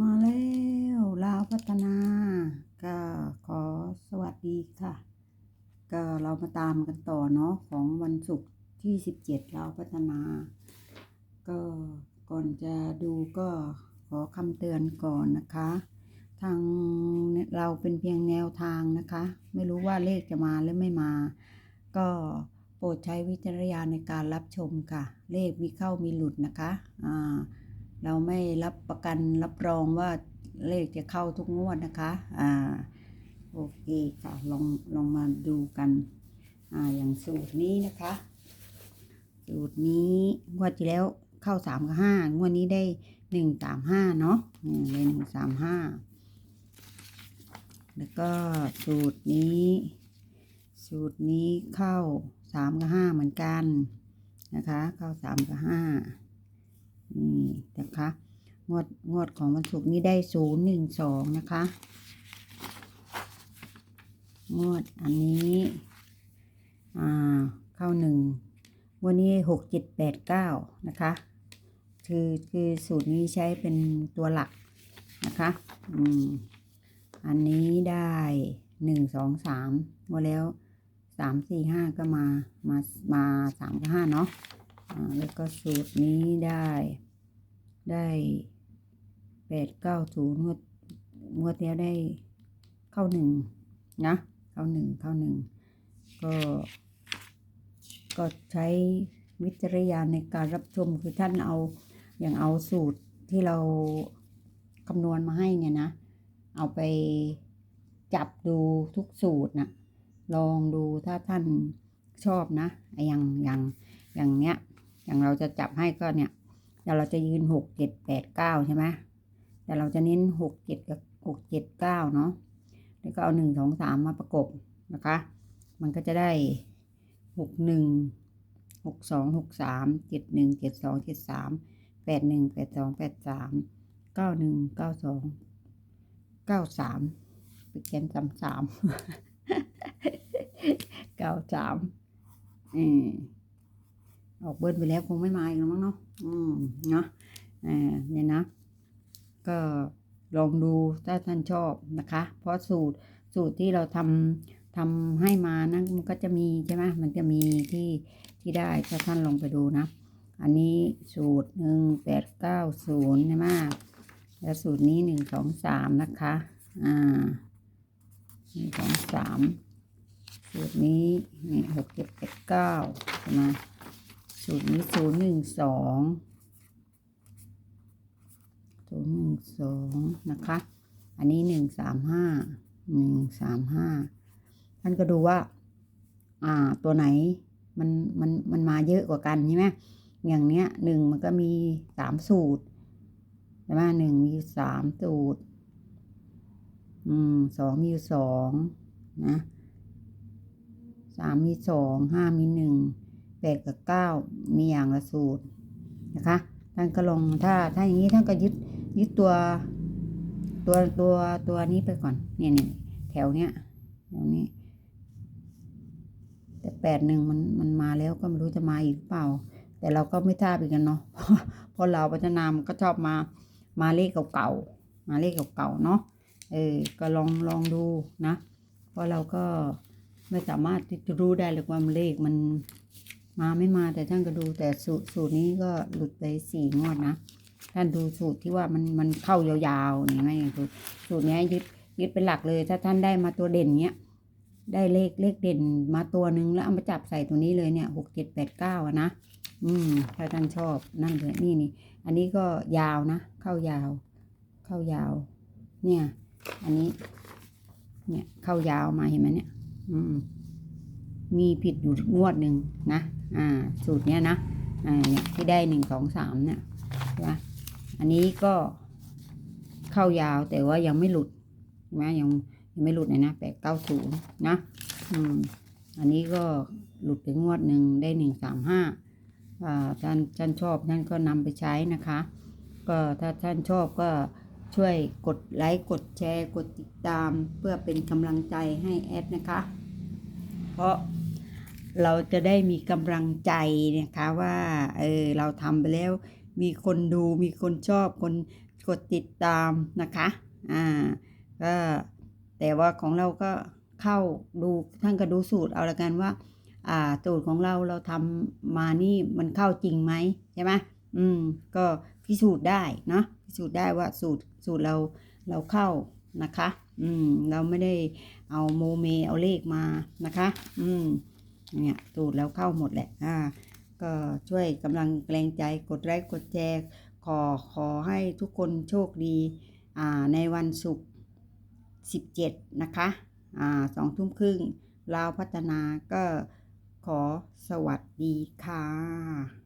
มาแล้วลาวพัฒนา ก็ขอสวัสดีค่ะ ก็เรามาตามกันต่อเนาะของวันศุกร์ที่17ลาวพัฒนา ก็ก่อนจะดูก็ขอคำเตือนก่อนนะคะ ทางเราเป็นเพียงแนวทางนะคะ ไม่รู้ว่าเลขจะมาหรือไม่มา ก็โปรดใช้วิจารณญาณในการรับชมค่ะ เลขมีเข้ามีหลุดนะคะ อ่า เราไม่รับประกันรับรองว่าเลขจะเข้าทุกงวดนะคะ อ่า โอเคค่ะ ลองลองมาดูกัน อ่า อย่างสูตรนี้นะคะ สูตรนี้งวดที่แล้วเข้าสามกับห้างวดนี้ได้หนึ่งสามห้าเนาะหนึ่งสามห้า แล้วก็สูตรนี้ สูตรนี้เข้าสามกับห้าเหมือนกันนะคะ เข้าสามกับห้า นี่นะคะ งวดงวดของวันศุกร์นี้ได้ศูนย์หนึ่งสองนะคะ งวดอันนี้อ่าเข้าหนึ่งวันนี้หกเจ็ดแปดเก้านะคะ คือคือสูตรนี้ใช้เป็นตัวหลักนะคะอืมอันนี้ได้หนึ่งสองสามมาแล้วสามสี่ห้าก็มามามาสามกับห้าเนาะ แล้วก็สูตรนี้ได้ ได้แปดเก้าศูนย์งวดงวดแล้วได้เข้าหนึ่งนะ เข้าหนึ่งเข้าหนึ่งก็ก็ใช้วิจารณญาในการรับชมคือท่านเอาอย่างเอาสูตรที่เราคำนวณมาให้เนี่ยนะ เอาไปจับดูทุกสูตรนะลองดูถ้าท่านชอบนะอย่างอย่างอย่างเนี้ย อย่างเราจะจับให้ก็เนี่ยเดี๋ยวเราจะยืนหกเจ็ดแปดเก้าใช่ไหมแต่เราจะเน้นหกเจ็ดกับหกเจ็ดเก้าเนาะแล้วก็เอาหนึ่งสองสามมาประกบนะคะ มันก็จะได้หกหนึ่งหกสองหกสามเจ็ดหนึ่งเจ็ดสองเจ็ดสามแปดหนึ่งแปดสองแปดสามเก้าหนึ่งเก้าสองเก้าสามไปเขียนสามสามเก้าสามอืม ออกเบิร์นไปแล้วคงไม่มาอีกแล้วมั้งเนาะอืมเนาะอ่าเนี่ยนะ ก็ลองดูถ้าท่านชอบนะคะ เพราะสูตรสูตรที่เราทำทำให้มานะมันก็จะมีใช่ไหมมันจะมีที่ที่ได้ถ้าท่านลองไปดูนะ อันนี้สูตรหนึ่งแปดเก้าศูนย์ใช่ไหมแล้วสูตรนี้หนึ่งสองสามนะคะ อ่าหนึ่งสองสามสูตรนี้นี่หกเจ็ดแปดเก้าใช่ไหม สูตรนี้ศูนย์หนึ่งสองศูนย์หนึ่งสองนะคะ อันนี้หนึ่งสามห้าหนึ่งสามห้าท่านก็ดูว่า อ่า ตัวไหนมันมันมันมาเยอะกว่ากันใช่ไหมอย่างเนี้ยหนึ่งมันก็มีสามสูตรใช่ไหมหนึ่งมีสามสูตร อืมสองมีสองนะสามมีสองห้ามีหนึ่ง แปดกับเก้ามีอย่างละสูตรนะคะท่านก็ลงถ้าถ้าอย่างนี้ท่านก็ยึดยึดตัวตัวตัวตัวนี้ไปก่อนเนี่ยเนี่ยแถวเนี้ยแถวนี้ แต่แปดหนึ่งมันมันมาแล้วก็ไม่รู้จะมาอีกเปล่า แต่เราก็ไม่ทราบอีกกันเนาะเพราะเราพัฒนามก็ชอบมามาเลขเก่าๆมาเลขเก่าๆเนาะเออก็ลองลองดูนะ เพราะเราก็ไม่สามารถที่จะรู้ได้เลยว่าเลขมัน มาไม่มาแต่ท่านก็ดูแต่สูตรสูตรนี้ก็หลุดไปสี่งวดนะท่านดูสูตรที่ว่ามันมันเข้ายาวๆนี่ไงคือสูตรนี้ยึดยึดเป็นหลักเลย ถ้าท่านได้มาตัวเด่นเนี้ยได้เลขเลขเด่นมาตัวหนึ่งแล้วเอามาจับใส่ตัวนี้เลยเนี่ยหกเจ็ดแปดเก้าอะนะอืมถ้าท่านชอบนั่นเลยนี่นี่อันนี้ก็ยาวนะ เข้ายาว เข้ายาว เนี่ย อันนี้ เนี่ยเข้ายาวมาเห็นไหมเนี่ย อืมมีผิดอยู่งวดหนึ่งนะ อ่าสูตรเนี้ยนะอ่าเนี่ยที่ได้หนึ่งสองสามเนี่ยใช่ปะอันนี้ก็เข้ายาวแต่ว่ายังไม่หลุดใช่ไหมยังยังไม่หลุดเลยนะแปดเก้าศูนย์นะอืมอันนี้ก็หลุดไปงวดหนึ่งได้หนึ่งสามห้าอ่าท่านท่านชอบท่านก็นำไปใช้นะคะ ก็ถ้าท่านชอบก็ช่วยกดไลค์กดแชร์ กดติดตาม เพื่อเป็นกำลังใจให้แอดนะคะ เพราะ เราจะได้มีกำลังใจนะคะว่าเออเราทำไปแล้ว มีคนดูมีคนชอบคนกดติดตามนะคะอ่าก็แต่ว่าของเราก็เข้าดูท่านก็ดูสูตรเอาละกันว่าอ่าสูตรของเราเราทำมานี่มันเข้าจริงไหมใช่ไหมอืมก็พิสูจน์ได้เนาะพิสูจน์ได้ว่าสูตรสูตรเราเราเข้านะคะ อืม เราไม่ได้เอาโมเมเอาเลขมานะคะ อืม เนี่ยสูตรแล้วเข้าหมดแหละอ่าก็ช่วยกำลังแรงใจกดไลค์กดแชร์ขอขอให้ทุกคนโชคดีอ่าในวันศุกร์17 นะคะอ่าสองทุ่มครึ่งลาวพัฒนาก็ขอสวัสดีค่ะ